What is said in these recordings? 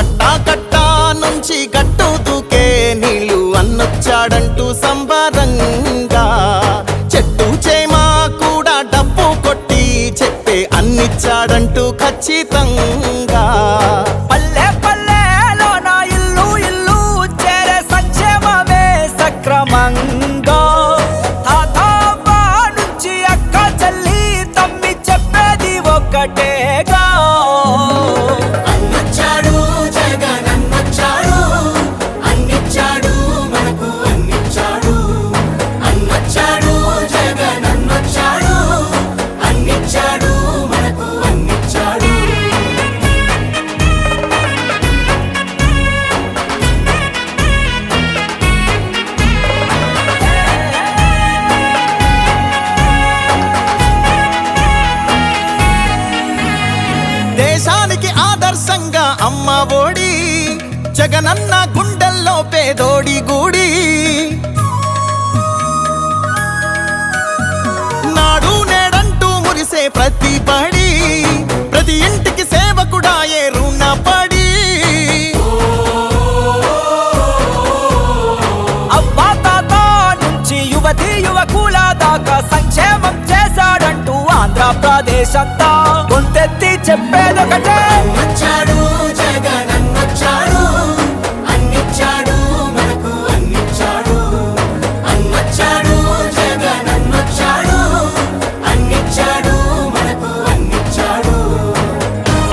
కట్టా కట్టా నుంచి గట్టు దూకే నీళ్ళు అన్నొచ్చాడంటూ సంబరంగా. చెట్టు చేమా కూడా డబ్బు కొట్టి చెప్పే అన్నిచ్చాడంటూ ఖచ్చితంగా. దేశానికి ఆదర్శంగా అమ్మ ఓడి జగనన్న గుండెల్లో పేదోడి గూడి. నాడు నేడంటూ మురిసే ప్రతి పడి ప్రతి ఇంటికి సేవకుడా ఏ రుణపడి అబ్బా తాత నుంచి యువతి యువకుల దాకా సంక్షేమం చేశాడంటూ ఆంధ్రప్రదేశ్ అంతా గొంతెత్తి చెప్పేదొకటే అన్నొచ్చాడు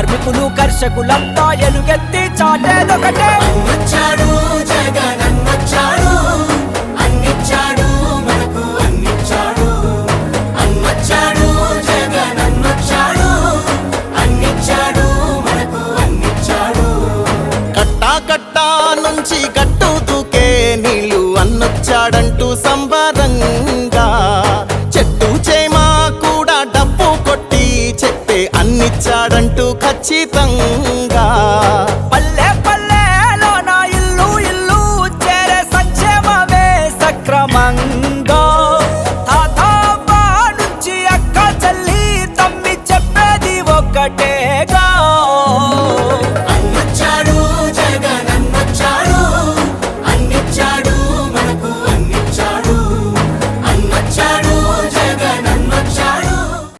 కార్మికులు కర్షకులంతా ఎలుగెత్తి చాటేదొకటే. అన్నిచ్చాడు అన్నిచ్చాడు. కట్టా కట్టా నుంచి గట్టు దూకే నీళ్ళు అన్నొచ్చాడంటూ సంవాదం మంగో తాత నుంచి అక్క చల్లి తమ్మి చెప్పేది ఒకటే